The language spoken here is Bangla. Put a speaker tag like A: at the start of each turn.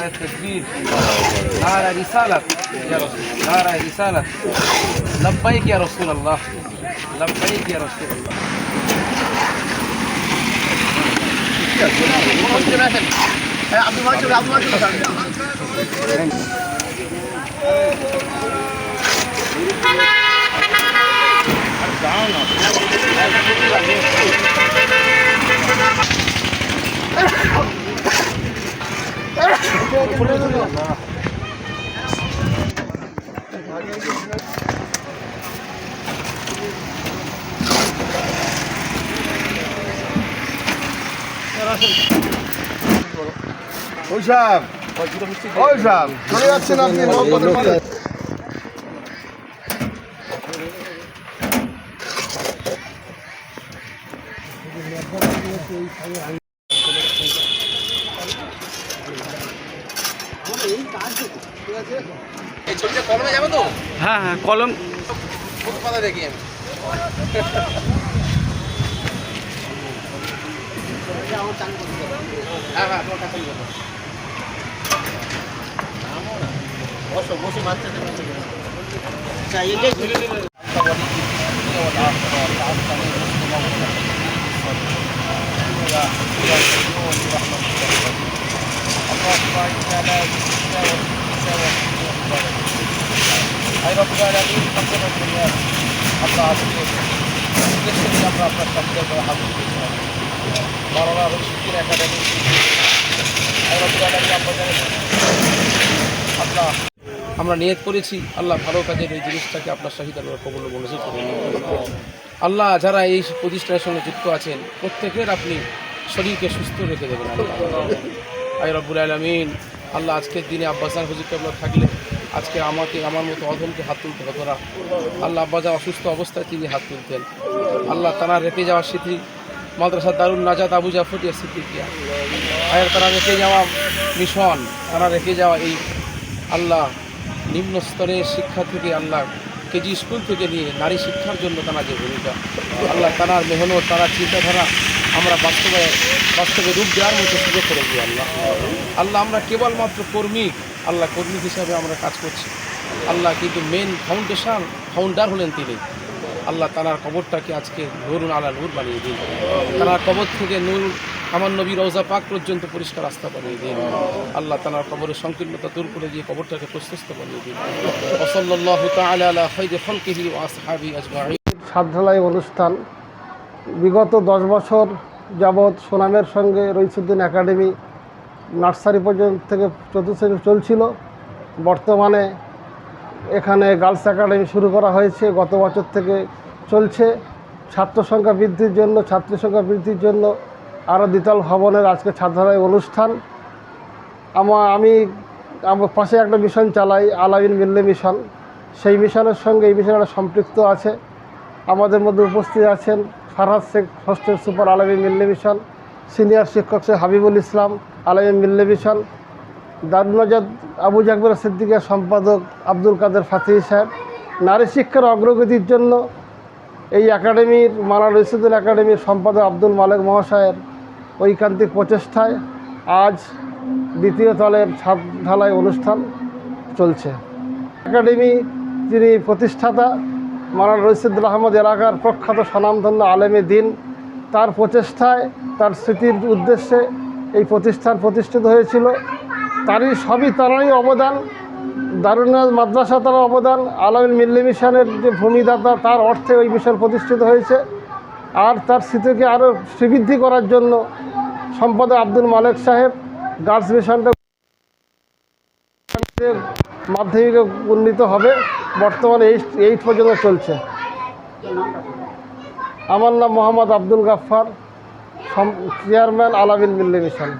A: نار التكبير نار رسالة. يا رسول نار رسالة. لبيك يا رسول الله. لبيك يا رسول الله.
B: ওই সাহেব ওই সাহেব চলে যাচ্ছেন আপনি মোহাম্মদের পারে।
A: এই ছবিটা কলমে যাবে তো
C: হ্যাঁ হ্যাঁ কলম
A: পাতা দেখি আমি হ্যাঁ হ্যাঁ তোমার কাছে যাব আমরা আমরা আমরা আমরা নিয়ত করেছি আল্লাহ ভালো কাজের এই জিনিসটাকে আপনার শাহিদার কবল বলেছে আল্লাহ যারা এই প্রতিষ্ঠানের সঙ্গে যুক্ত আছেন প্রত্যেকের আপনি শরীরকে সুস্থ রেখে দেবেন আল্লাহ আই আলমিন আল্লাহ আজকের দিনে আব্বাসান হুজুর কেবলা থাকলে আজকে আমাকে, আমার মতো অধমকে হাত তুলতে হতো না। আল্লাহ আব্বাজা অসুস্থ অবস্থায় তিনি হাত তুলতেন। আল্লাহ তারা রেখে যাওয়া স্মৃতি মাদ্রাসা দারুণ নাজাদ আবু জাফরিয়া সিদ্দিকিয়া আয়ের তারা রেখে যাওয়া মিশন, তারা রেখে যাওয়া এই আল্লাহ নিম্ন স্তরের শিক্ষা থেকে আল্লাহ কেজি স্কুল থেকে নিয়ে নারী শিক্ষার জন্য তারা যে ভূমিকা। আল্লাহ তানার মেহনত তারা চিন্তাধারা আমরা বাস্তবে বাস্তবে রূপ দেওয়ার মতো সুযোগ করে দিই আল্লাহ। আল্লাহ আমরা কেবলমাত্র কর্মী, আল্লাহ কর্মী হিসাবে আমরা কাজ করছি। আল্লাহ কিন্তু মেন ফাউন্ডেশন ফাউন্ডার হলেন তিনি। আল্লাহ তানার কবরটাকে আজকে নূরুন আলা নূর বানিয়ে দিন। তানার কবর থেকে নূর আমার নবী রওজা পাক পর্যন্ত পরিষ্কার রাস্তা বানিয়ে দিন। আল্লাহ তানার কবরের সংকীর্ণতা দূর করে দিয়ে কবরটাকে প্রশস্ত বানিয়ে দিন। ওসল্লাহ তাআলা আলা
B: সাত ঢালাই অনুষ্ঠান বিগত দশ বছর যাবৎ সোনামের সঙ্গে রইসুদ্দিন একাডেমি নার্সারি পর্যন্ত থেকে চতুর্থ চলছিল। বর্তমানে এখানে গার্লস একাডেমি শুরু করা হয়েছে, গত বছর থেকে চলছে। ছাত্র সংখ্যা বৃদ্ধির জন্য, ছাত্রী সংখ্যা বৃদ্ধির জন্য আরও দ্বিতল ভবনের আজকে ছাত্ররাই অনুষ্ঠান। আমার আমি আমার পাশে একটা মিশন চালাই আলামিন মিল্লে মিশন সেই মিশনের সঙ্গে এই মিশনটা সম্পৃক্ত আছে। আমাদের মধ্যে উপস্থিত আছেন ফারহাদ শেখ হোস্টেল সুপার আলমী মিল্লে মিশন সিনিয়র শিক্ষক শেখ হাবিবুল ইসলাম, আলমী মিল্লে মিশন দারুনাজাদ আবু জাকবর সিদ্দিকের সম্পাদক আব্দুল কাদের ফাতিহ সাহেব। নারী শিক্ষার অগ্রগতির জন্য এই একাডেমির মানা রইসুদ্দিন একাডেমির সম্পাদক আব্দুল মালেক মহাশয়ের ঐকান্তিক প্রচেষ্টায় আজ দ্বিতীয় তলের ছাদ ঢালাই অনুষ্ঠান চলছে। একাডেমি যিনি প্রতিষ্ঠাতা মারান রশিদুল আহমদ এলাকার প্রখ্যাত স্বনামধন্য আলেমে দিন। তার প্রচেষ্টায়, তার স্মৃতির উদ্দেশ্যে এই প্রতিষ্ঠান প্রতিষ্ঠিত হয়েছিল। তারই সবই তারই অবদান দারুনাজ মাদ্রাসা তার অবদান আলামিন মিল্লি মিশনের যে ভূমিদাতা, তার অর্থে ওই মিশন প্রতিষ্ঠিত হয়েছে। আর তার স্মৃতিকে আরও শ্রীবৃদ্ধি করার জন্য সম্পাদক আব্দুল মালেক সাহেব গার্লস মিশনটা মাধ্যমিকে উন্নীত হবে, বর্তমানে এইট এইট পর্যন্ত চলছে। আমার নাম মোহাম্মদ আব্দুল গাফফার চেয়ারম্যান আলামিন মিল্লি মিশন।